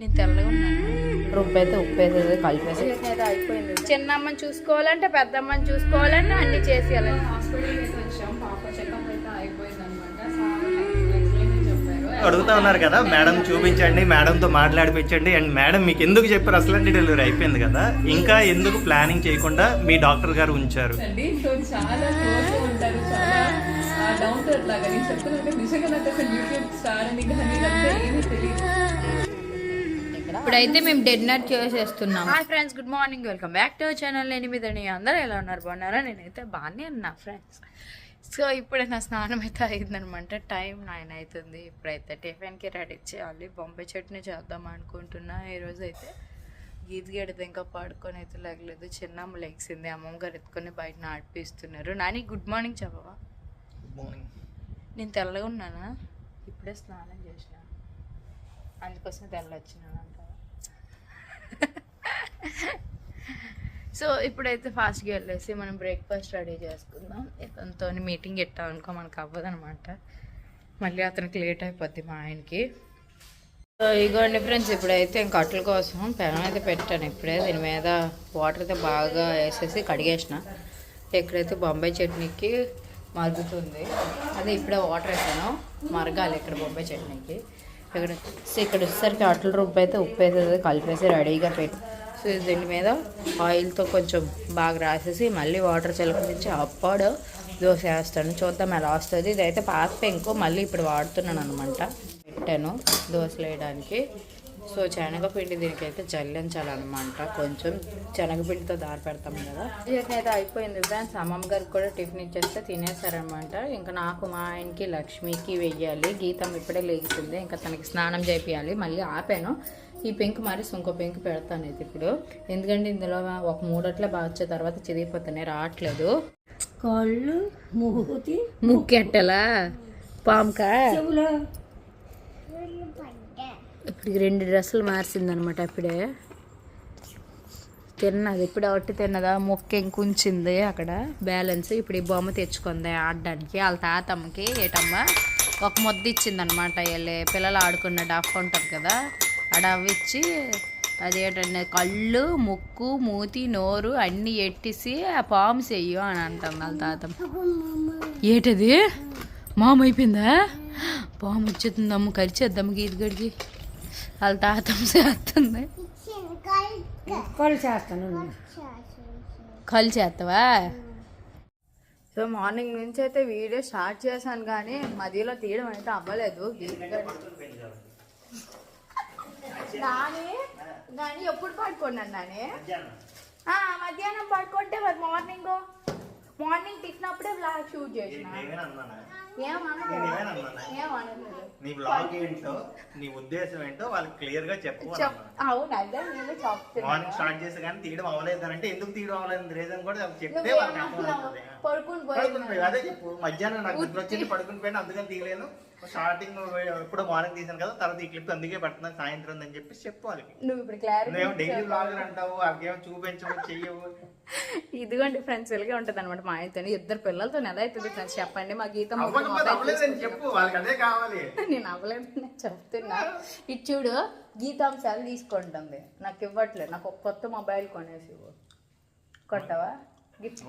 నేను తెల్లగా ఉన్నాను. రుబ్బు అయితే ఉప్పు వేసేది కలిపేసి అయిపోయింది. చిన్నమ్మని చూసుకోవాలంటే పెద్దమ్మని చూసుకోవాలంటే అన్ని చేసేయాలంటే అడుగుతా ఉన్నారు కదా మేడం చూపించండి మేడంతో మాట్లాడిపించండి. అండ్ మేడం మీకు ఎందుకు చెప్పారు? అసలు డెలివరీ అయిపోయింది కదా. ఇంకా ఎందుకు ప్లానింగ్ చేయకుండా మీ డాక్టర్ గారు ఉంచారు? నేను నిజంగా నాకు అసలు యూట్యూబ్ స్టార్ అని కానీ తెలియదు. ఇప్పుడైతే మేము డిన్నర్ చేసేస్తున్నాం. Hi friends good morning welcome back to channel నేను మీద అందరూ ఎలా ఉన్నారు? బాగున్నారా? నేనైతే బాగానే ఉన్నా ఫ్రెండ్స్ సో ఇప్పుడే నా స్నానం అయితే అయిందనమాట. టైం నైన్ అవుతుంది. ఇప్పుడైతే టిఫిన్కి రెడీ చేయాలి. బొంబాయి చట్నీ చేద్దాం అనుకుంటున్నా. ఈరోజు అయితే గీతి గడితే ఇంకా పడుకొని అయితే లేగలేదు. చిన్నమ్మ లెగ్సింది అమ్మమ్మ గారు ఎత్తుకొని బయట నడిపిస్తున్నారు. నాని గుడ్ మార్నింగ్ చెప్పవా? గుడ్ మార్నింగ్ నేను తెల్లగా ఉన్నానా? ఇప్పుడే స్నానం చేసిన. అందుకోసం తెల్ల వచ్చినాను. అంట సో ఇప్పుడైతే ఫాస్ట్గా వెళ్ళేసి మనం బ్రేక్ఫాస్ట్ రెడీ చేసుకుందాం. ఇతనితో మీటింగ్ పెట్టాం అనుకో మనకు అవ్వదనమాట మళ్ళీ అతనికి లేట్ అయిపోద్ది మా ఆయనకి. సో ఇగోండి ఫ్రెండ్స్ ఇప్పుడైతే ఇంకా అట్ల కోసం పెనం అయితే పెట్టాను. ఇప్పుడే దీని మీద వాటర్ అయితే బాగా వేసేసి కడిగేసిన. ఇక్కడైతే బొంబాయి చట్నీకి మరుగుతుంది. అదే ఇప్పుడే వాటర్ వేసాను. మరగాలి ఇక్కడ బొంబాయి చట్నీకి. ఇక్కడ సో ఇక్కడ వచ్చేసరికి అట్ల రూపాయి అయితే ఉప్పు వేసేది కలిపేసి రెడీగా పెట్టి సో దీని మీద ఆయిల్తో కొంచెం బాగా రాసేసి మళ్ళీ వాటర్ చిలకరించి అప్పుడు దోశ వేస్తాను. చూద్దాం ఎలా వస్తుంది. ఇదైతే పాత పెంకు మళ్ళీ ఇప్పుడు వాడుతున్నాను అనమాట పెట్టాను దోశలు వేయడానికి. సో శనగపిండి దీనికి అయితే జల్లించాలన్నమాట కొంచెం శనగపిండితో దారి పెడతాం కదా. అయితే అయిపోయింది ఫ్రెండ్స్ అమ్మమ్మ గారికి కూడా టిఫిన్ ఇచ్చేస్తే తినేసారనమాట ఇంకా నాకు మా ఆయనకి లక్ష్మికి వెయ్యాలి. గీతం ఇప్పుడే లేచింది ఇంకా తనకి స్నానం చేపియాలి. మళ్ళీ ఆపాను. ఈ పెంక్ మరి ఇంకో పెంక్ పెడతాను అయితే ఇప్పుడు. ఎందుకంటే ఇందులో ఒక మూడట్లే బాగా వచ్చే తర్వాత చిరిగిపోతున్నాయి రావట్లేదు. కాళ్ళు మూతి. ముక్కెట్టలా? పాముకా? ఇప్పుడు రెండు డ్రెస్సులు మార్చిందనమాట అప్పుడే తిన్నది ఇప్పుడు ఒకటి తిన్నదా? మొక్క ఇంకుంచింది అక్కడ. బ్యాలెన్స్ ఇప్పుడు ఈ బొమ్మ తెచ్చుకుంది ఆడడానికి. వాళ్ళ తాతమ్మకి ఏటమ్మ? ఒక ముద్ద ఇచ్చిందనమాట. వెళ్ళి పిల్లలు ఆడుకున్న డఫ్ ఉంటుంది కదా. ఆ డవ్ ఇచ్చి అదేంటంటే కళ్ళు ముక్కు మూతి నోరు అన్నీ ఎట్టేసి ఆ పాము చెయ్యు అని అంటుంది వాళ్ళ తాతమ్మ. ఏటది? మామ అయిపోయిందా? పాము వచ్చేస్తుంది అమ్మ కరిచేద్దాం గీత గడికి. వాళ్ళ తాతమ్మ చేస్తుంది. కాళ్ళు చేస్తాను కళ్ళు చేస్తావా? సో మార్నింగ్ నుంచి అయితే వీడియో స్టార్ట్ చేశాను కానీ మధ్యలో తీయడం అయితే అవ్వలేదు. నాని నాని ఎప్పుడు పడుకున్నాను నాని? ఆ, మధ్యాహ్నం పడుకుంటే మరి మార్నింగ్? మార్నింగ్ తిట్టినప్పుడే బ్లాగ్ షూట్ చేసిన. నీ బ్లాగ్ ఏంటో నీ ఉద్దేశం ఏంటో వాళ్ళకి క్లియర్గా చెప్పు. అవును అదే నేను మార్నింగ్ స్టార్ట్ చేసి కానీ తీయడం అవ్వలేదు అంటే ఎందుకు తీయడం అవ్వలేదు రీజన్ కూడా చెప్తే. పడుకుని పోయి పోయి అదే చెప్పు. మధ్యాహ్నం నాకు వచ్చింది పడుకుని పోయినా అందుకని తీయలేను స్టార్టింగ్ ఎప్పుడో మార్నింగ్ తీసాను కదా తర్వాత ఈ క్లిప్ అందుకే పెడుతున్నాను సాయంత్రం అని చెప్పేసి చెప్పు వాళ్ళకి. నువ్వు ఇప్పుడు క్లారిటీ డైలీ బ్లాగర్ అంటావు వాళ్ళకేమో చూపించవు చెయ్యవు. ఇదిగోండి ఫ్రెండ్స్ ఇలాగే ఉంటుంది అనమాట మా ఆయనతో ఇద్దరు పిల్లలతో ఎలా అవుతుంది ఫ్రెండ్స్ చెప్పండి మా గీతం చెప్పు వాళ్ళకి అదే కావాలి. నేను అవ్వలేదు నేను చెప్తున్నా. ఇది చూడు గీతాంశాలు తీసుకుంటుంది. నాకు ఇవ్వట్లేదు నాకు కొత్త మొబైల్ కొనేసి కొట్టవా? గిఫ్ట్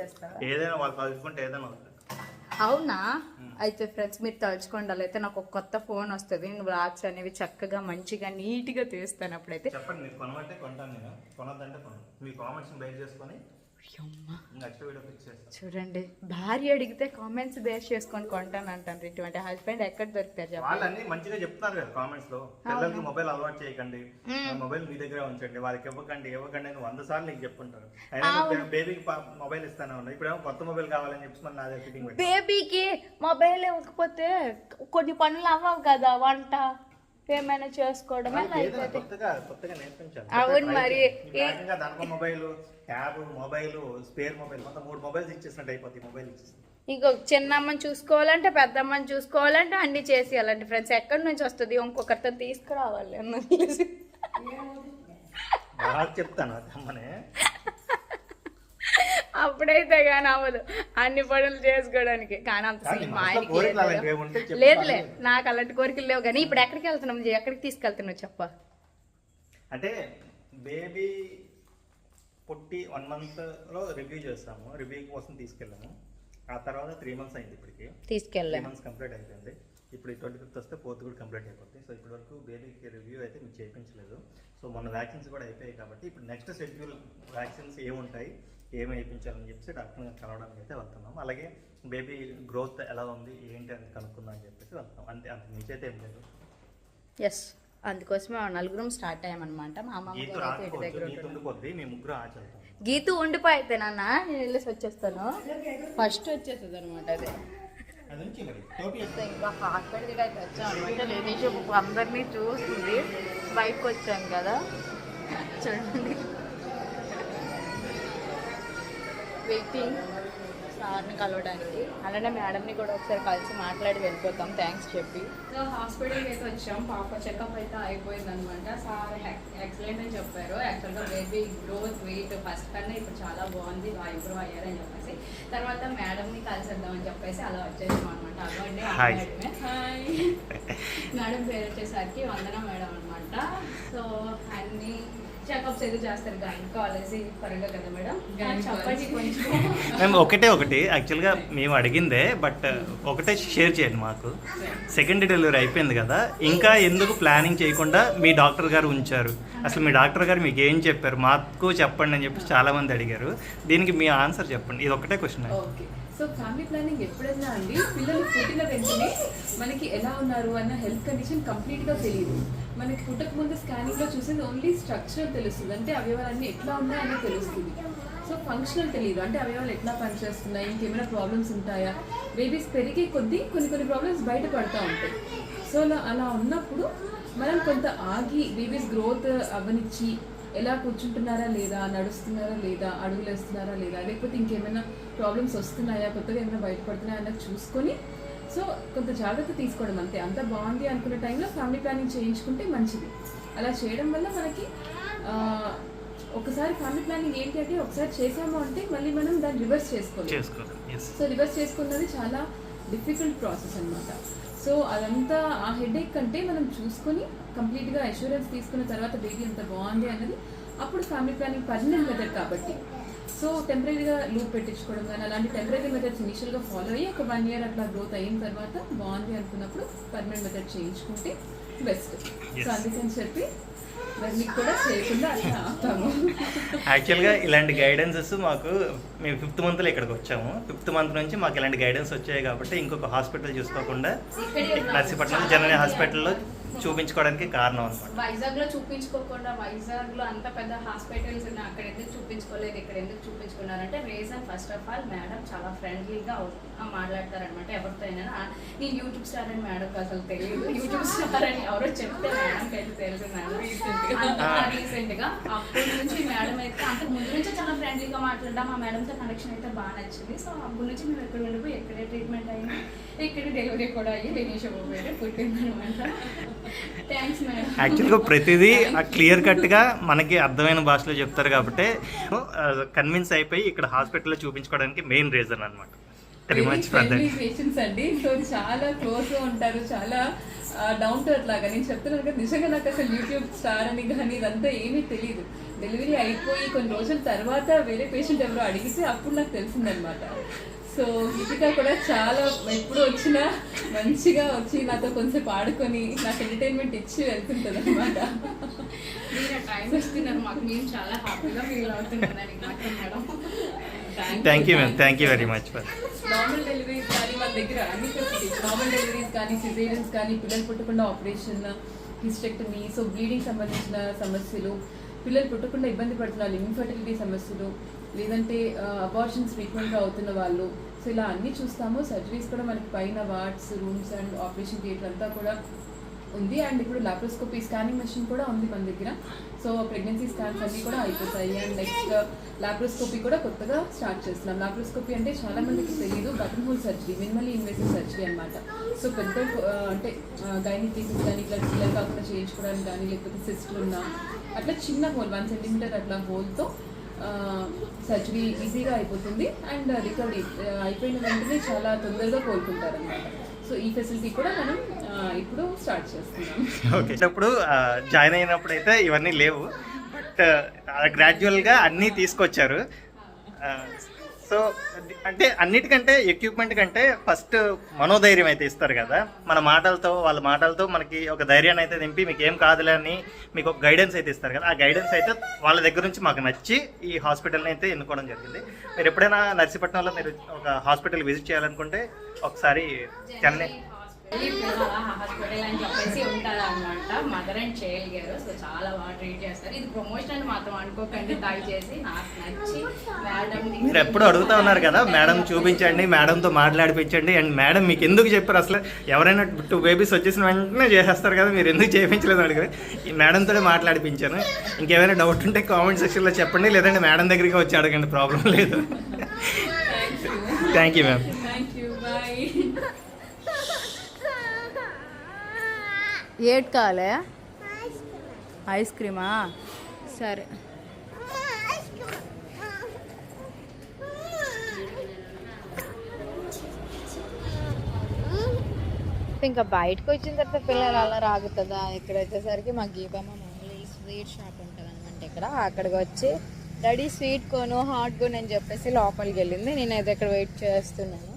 చేస్తావా? ఏదైనా వాళ్ళు తలుచుకుంటే ఏదైనా అవునా? అయితే ఫ్రెండ్స్ మీరు తలుచుకోండి అయితే నాకు ఒక కొత్త ఫోన్ వస్తుంది. నేను బ్లాగ్స్ అనేవి చక్కగా మంచిగా నీట్గా తీస్తాను అప్పుడైతే. చెప్పండి మీరు కొనమంటే కొంటాను నేను. కొనొద్దంటే కొను. మీ కామెంట్స్ బేస్ చేసుకొని. చూడండి. భార్య అడిగితే కామెంట్స్ బేస్ చేసుకొని కొంటాను అంటాను ఇటువంటి హస్బెండ్ ఎక్కడ దొరుకుతారు వాళ్ళన్నీ మంచిగా చెప్తున్నారు కదా కామెంట్స్లో. పిల్లలకి మొబైల్ అలవాటు చేయకండి. మొబైల్ మీ దగ్గరే ఉంచండి. వాళ్ళకి ఇవ్వకండి ఇవ్వకండి అని వంద సార్లు నీకు చెప్పుంటారు. అయినా బేబీకి మొబైల్ ఇస్తానే ఉన్నా ఇప్పుడేమో కొత్త మొబైల్ కావాలని చెప్పి మన నాదే బేబీకి మొబైల్ ఇవ్వకపోతే కొన్ని పనులు అవ్వవు కదా వంట. ఏమైనా చేసుకోవడం ఎలా ఏదైనా అయిపోతుంది కొత్తగా కొత్తగా నేర్పించాలి అవును మరి. Mobile tab mobile spare mobile మొత్తం మూడు మొబైల్స్ ఇచ్చేసినట్టు అయిపోతుంది మొబైల్ ఇచ్చేసి ఇంకో చిన్నమ్మని చూసుకోవాలంటే పెద్దమ్మని చూసుకోవాలంటే అన్ని చేసేయాలంటే ఫ్రెండ్స్ ఎక్కడి నుంచి వస్తుంది? ఇంకొకరితో తీసుకురావాలి అన్న తెలిసి బాగా చెప్తాను అమ్మనే అప్పుడైతే కానీ అవ్వదు. అన్ని పనులు చేసుకోవడానికి. కానీ అంత కానీ సీన్ మా మనసులో ఆయనకి కోరికలు లేదు. అలాంటివి ఏమి ఉంటే చెప్పు. లేదులే నాకు అలాంటి కోరికలు లేవు కానీ ఇప్పుడు ఎక్కడికి వెళ్తున్నాం? ఎక్కడికి తీసుకెళ్తున్నావు చెప్ప. అంటే బేబీ పుట్టి వన్ మంత్లో రివ్యూ చేస్తాము. రివ్యూ కోసం తీసుకెళ్ళాము. ఆ తర్వాత త్రీ మంత్స్ అయింది ఇప్పటికి. త్రీ తీసుకెళ్ళాం మంత్స్ కంప్లీట్ అయిపోయింది. ఇప్పుడు ట్వంటీ ఫిఫ్త్ వస్తే ఫోర్త్ కూడా కంప్లీట్ అయిపోతుంది. సో ఇప్పటి వరకు బేబీకి రివ్యూ అయితే మీకు చేయించలేదు. సో మొన్న వ్యాక్సిన్స్ కూడా అయిపోయాయి కాబట్టి ఇప్పుడు నెక్స్ట్ షెడ్యూల్ వ్యాక్సిన్స్ ఏముంటాయి? ఏమి వేయించాలని చెప్పేసి డాక్టర్ కలవడానికి అయితే వెళ్తున్నాం. అలాగే బేబీ గ్రోత్ ఎలా ఉంది ఏంటి అని కనుక్కుందాం అని చెప్పేసి వెళ్తాం అంతే అంత మించి అయితే ఏం లేదు. ఎస్ అందుకోసమే నలుగురం స్టార్ట్ అయ్యామన్నమాట. మా దగ్గర గీతు ముగ్గురు ఉండిపోయితే నాన్న నేను వెళ్ళేసి వచ్చేస్తాను. ఫస్ట్ వచ్చేస్తుంది అనమాట అది. నుంచి ఇంకా హాస్పిటల్కి అయితే వచ్చాం అనమాట లేడీస్ అందరినీ చూస్తుంది. బయటకు వచ్చాం కదా. చూడండి. వెయిటింగ్ సార్ని కలవడానికి. అలానే మేడంని కూడా ఒకసారి కలిసి మాట్లాడి వెళ్ళిపోతాం. థ్యాంక్స్ చెప్పి. సో హాస్పిటల్కి అయితే వచ్చాం. పాప చెకప్ అయితే అయిపోయింది అనమాట సార్ ఎక్సలెంట్ అని చెప్పారు. యాక్చువల్గా బేబీ గ్రోత్ వెయిట్ ఫస్ట్ కన్నా ఇప్పుడు చాలా బాగుంది. బాగా ఇంప్రూవ్ అయ్యారని చెప్పేసి. తర్వాత మేడంని కలిసేద్దామని చెప్పేసి అలా వచ్చేసాం అనమాట. అవ్వండి మేడం పేరు వచ్చేసరికి వందన మేడం అనమాట. సో అన్ని చెకప్స్ అయితే చేస్తారు గైనకాలజీ పరంగా కదా మేడం? చెప్పండి కొంచెం. మేము ఒకటే ఒకటి. యాక్చువల్గా మేము అడిగిందే బట్ ఒకటే షేర్ చేయండి మాకు. సెకండ్ డెలివరీ అయిపోయింది కదా. ఇంకా ఎందుకు ప్లానింగ్ చేయకుండా మీ డాక్టర్ గారు ఉంచారు? అసలు మీ డాక్టర్ గారు మీకు ఏం చెప్పారు? మాకు చెప్పండి అని చెప్పి చాలా మంది అడిగారు. దీనికి మీ ఆన్సర్ చెప్పండి. ఇది ఒకటే question okay so family planning ఎప్పుడైనా అండి? పిల్లలు పుట్టిన వెంటనే మనకి ఎలా ఉన్నారు అన్న హెల్త్ కండిషన్ కంప్లీట్గా తెలియదు మనకి పుట్టక ముందు స్కానింగ్లో చూసేది ఓన్లీ స్ట్రక్చర్ తెలుస్తుంది. అంటే అవయవాలన్నీ ఎట్లా ఉన్నాయని తెలుస్తుంది. సో ఫంక్షనల్ తెలియదు అంటే అవయవాలు ఎట్లా పనిచేస్తున్నాయి? ఇంకేమైనా ప్రాబ్లమ్స్ ఉంటాయా? బేబీస్ పెరిగే కొద్దీ కొన్ని కొన్ని ప్రాబ్లమ్స్ బయటపడతా ఉంటాయి. సో అలా అలా ఉన్నప్పుడు మనం కొంత ఆగి బేబీస్ గ్రోత్ అవనిచ్చి ఎలా కూర్చుంటున్నారా లేదా నడుస్తున్నారా లేదా అడుగులు వేస్తున్నారా లేదా లేకపోతే ఇంకేమైనా ప్రాబ్లమ్స్ వస్తున్నాయా కొత్తగా ఏమైనా బయటపడుతున్నాయా అన్నది చూసుకొని సో కొంత జాగ్రత్త తీసుకోవడం అంతే. అంత బాగుంది అనుకునే టైంలో ఫ్యామిలీ ప్లానింగ్ చేయించుకుంటే మంచిది. అలా చేయడం వల్ల మనకి ఒకసారి ఫ్యామిలీ ప్లానింగ్ ఏంటి అంటే ఒకసారి చేసాము అంటే మళ్ళీ మనం దాన్ని రివర్స్ చేసుకోవాలి. సో రివర్స్ చేసుకున్నది చాలా డిఫికల్ట్ ప్రాసెస్ అన్నమాట. సో అదంతా ఆ హెడేక్ కంటే మనం చూసుకొని కంప్లీట్గా అష్యూరెన్స్ తీసుకున్న తర్వాత బేబీ ఎంత బాగుంది అన్నది అప్పుడు ఫ్యామిలీ ప్లానింగ్ పర్మనెంట్ మెథడ్ కాబట్టి సో టెంపరీగా లూప్ పెట్టించుకోవడం కానీ అలాంటి టెంపరీ మెథడ్స్ ఇనిషియల్గా ఫాలో అయ్యి ఒక వన్ ఇయర్ అట్లా గ్రోత్ అయిన తర్వాత బాగుంది అనుకున్నప్పుడు పర్మనెంట్ మెథడ్ చేయించుకుంటే బెస్ట్. సో అందుకని చెప్పి యాక్చువల్గా ఇలాంటి గైడెన్సెస్ మాకు మేము ఫిఫ్త్ మంత్లో ఇక్కడికి వచ్చాము. ఫిఫ్త్ మంత్ నుంచి మాకు ఇలాంటి గైడెన్స్ వచ్చాయి కాబట్టి ఇంకొక హాస్పిటల్ చూసుకోకుండా నర్సీపట్నం జననీ హాస్పిటల్లో చూపించుకోవడానికి కారణం అనమాట వైజాగ్లో చూపించుకోకుండా వైజాగ్లో అంత పెద్ద హాస్పిటల్స్ ఉన్నాయి అక్కడ ఎందుకు చూపించుకోలేదు ఇక్కడ ఎందుకు చూపించుకున్నారంటే reason first of all madam చాలా ఫ్రెండ్లీగా మాట్లాడతారనమాట ఎవరితో అయినా "ఆ, నేను యూట్యూబ్ స్టార్ అని మేడం అసలు తెలియదు. యూట్యూబ్ స్టార్ అని ఎవరో చెప్తే మేడం అయితే తెలుసు మేడం రీసెంట్గా. అప్పటి నుంచి మేడం అయితే అంతకు ముందు నుంచి చాలా ఫ్రెండ్లీగా మాట్లాడడం ఆ మేడంతో కనెక్షన్ అయితే బాగా నచ్చింది. సో అప్పటి నుంచి మేము ఎక్కడ వెళ్ళిపోయి ఎక్కడే ట్రీట్మెంట్ అయినా ఇక్కడ డెలివరీ కూడా అయ్యి వినేష్ పోయారు పుట్టిందనమాట థ్యాంక్స్ మేడం యాక్చువల్గా ప్రతిదీ క్లియర్ కట్గా మనకి అర్థమైన భాషలో చెప్తారు కాబట్టి కన్విన్స్ అయిపోయి ఇక్కడ హాస్పిటల్లో చూపించుకోవడానికి మెయిన్ రీజన్ అనమాట పేషెంట్స్ అండి. సో చాలా క్లోజ్గా ఉంటారు. చాలా డౌన్ టు లాగా. నేను చెప్తున్నాను కదా నిజంగా నాకు అసలు యూట్యూబ్ స్టార్ అని కానీ ఇదంతా ఏమీ తెలియదు డెలివరీ అయిపోయి కొన్ని రోజుల తర్వాత వేరే పేషెంట్ ఎవరో అడిగితే అప్పుడు నాకు తెలిసిందనమాట సో గీతిక కూడా చాలా ఎప్పుడు వచ్చినా మంచిగా వచ్చి నాతో కొంచెం ఆడుకొని నాకు ఎంటర్టైన్మెంట్ ఇచ్చి వెళ్తుంటుంది అనమాట మీరు టైం ఇస్తున్నారు మాకు మేము చాలా హ్యాపీగా ఫీల్ అవుతున్నాం దానికి మాత్రం madam. Thank you ma'am thank you very much for normal deliveries కానీ మన దగ్గర అన్ని ఫెసిలిటీస్ నార్మల్ డెలివరీస్ కానీ సిజేరియన్స్ కానీ పిల్లలు పుట్టకుండా ఆపరేషన్ హిస్టెక్టమీ సో బ్లీడింగ్ సంబంధించిన సమస్యలు పిల్లలు పుట్టకుండా ఇబ్బంది పడుతున్నారు ఇన్ఫర్టిలిటీ సమస్యలు లేదంటే అబార్షన్స్ ఫ్రీక్వెంట్గా అవుతున్న వాళ్ళు. సో ఇలా అన్నీ చూస్తాము. సర్జరీస్ కూడా మనకి పైన wards rooms and operation theatre అంతా కూడా ఉంది. అండ్ ఇప్పుడు లాప్రోస్కోపీ స్కానింగ్ మెషిన్ కూడా ఉంది మన దగ్గర. సో ప్రెగ్నెన్సీ స్కాన్స్ అన్ని కూడా అయిపోతాయి. అండ్ నెక్స్ట్ లాప్రోస్కోపీ కూడా కొత్తగా స్టార్ట్ చేస్తున్నాం. లాప్రోస్కోపీ అంటే చాలా మందికి తెలియదు button hole surgery minimally invasive surgery అనమాట సో పెద్ద అంటే గైనిక్ కేసెస్ కానీ ఇట్లా పిల్లలు కాకుండా చేయించుకోవడానికి కానీ లేకపోతే సిస్టర్ ఉన్నా అట్లా చిన్న హోల్ వన్ సెంటీమీటర్ అట్లా హోల్తో సర్జరీ ఈజీగా అయిపోతుంది. అండ్ రికవరీ అయిపోయిన వెంటనే చాలా తొందరగా కోలుకుంటారు అనమాట సో ఈ ఫెసిలిటీ కూడా మనం ఇప్పుడు స్టార్ట్ చేస్తున్నాం. ఓకే. ఇప్పుడు జాయిన్ అయినప్పుడు అయితే ఇవన్నీ లేవు. బట్ గ్రాడ్యువల్గా అన్నీ తీసుకొచ్చారు. సో అంటే అన్నిటికంటే ఎక్విప్మెంట్ కంటే ఫస్ట్ మనోధైర్యం అయితే ఇస్తారు కదా. మన మాటలతో వాళ్ళ మాటలతో మనకి ఒక ధైర్యాన్ని అయితే నింపి మీకు ఏం కాదులే అని మీకు ఒక గైడెన్స్ అయితే ఇస్తారు కదా. ఆ గైడెన్స్ అయితే వాళ్ళ దగ్గర నుంచి మాకు నచ్చి ఈ హాస్పిటల్ని అయితే ఎన్నుకోవడం జరిగింది. మీరు ఎప్పుడైనా నర్సీపట్నంలో మీరు ఒక హాస్పిటల్ విజిట్ చేయాలనుకుంటే ఒకసారి చెన్నై హాస్పిటల్ అని చెప్పేసి ఉంటుంది అనమాట మదర్ అండ్ చైల్డ్ గారు సో చాలా బాగా ట్రీట్ చేస్తారు ఇది ప్రమోషన్ అని మాత్రం అనుకోకండి దయచేసి నాకు నచ్చి మేడం మీరు ఎప్పుడు అడుగుతా ఉన్నారు కదా మేడం చూపించండి మేడంతో మాట్లాడిపించండి అండ్ మేడం మీకు ఎందుకు చెప్పారు అసలు? ఎవరైనా టూ బేబీస్ వచ్చేసిన వెంటనే చేసేస్తారు కదా మీరు ఎందుకు చేయించలేదు అడిగారు. ఈ మేడంతో మాట్లాడిపించాను. ఇంకేమైనా డౌట్ ఉంటే కామెంట్ సెక్షన్లో చెప్పండి లేదంటే మేడం దగ్గరికి వచ్చి అడగండి ప్రాబ్లం లేదు. థ్యాంక్ యూ మ్యామ్ ఏట్ కావాలే ఐస్ క్రీమా? సరే. ఇంకా బయటకు వచ్చిన తర్వాత పిల్లలు అలా రాగుతుందా? ఇక్కడ వచ్చేసరికి మా గీబమ్మ మామూలు స్వీట్ షాప్ ఉంటుంది అనమాట ఇక్కడ. అక్కడికి వచ్చి డాడీ స్వీట్ కొను హాట్ కొను అని చెప్పేసి లోపలికి వెళ్ళింది నేనైతే ఇక్కడ వెయిట్ చేస్తున్నాను.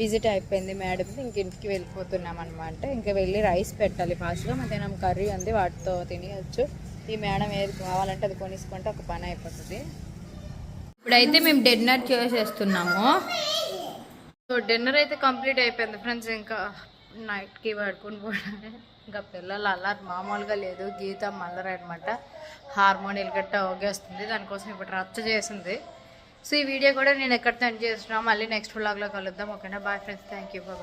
విజిట్ అయిపోయింది మేడం. ఇంక ఇంటికి వెళ్ళిపోతున్నాం అనమాట ఇంకా వెళ్ళి రైస్ పెట్టాలి ఫాస్ట్గా. మధ్యాహ్నం కర్రీ ఉంది వాటితో తినేయచ్చు. ఈ మేడం ఏది కావాలంటే అది కొనిసుకుంటే ఒక పని అయిపోతుంది. ఇప్పుడైతే మేము డిన్నర్ చేసేస్తున్నాము. సో డిన్నర్ అయితే కంప్లీట్ అయిపోయింది ఫ్రెండ్స్. ఇంకా నైట్కి పడుకుని పోవడమే. ఇంకా పిల్లలు అల్లరి మామూలుగా లేదు. గీత మల్లరు అనమాట హార్మోనియల్ గట్ట ఓగేస్తుంది దానికోసం ఇప్పుడు రచ్చ చేసింది. సో ఈ వీడియో కూడా నేను ఎక్కడ సెండ్ చేస్తున్నాను మళ్ళీ నెక్స్ట్ బ్లాగ్లో కలుద్దాం. ఓకేనా bye friends thank you bye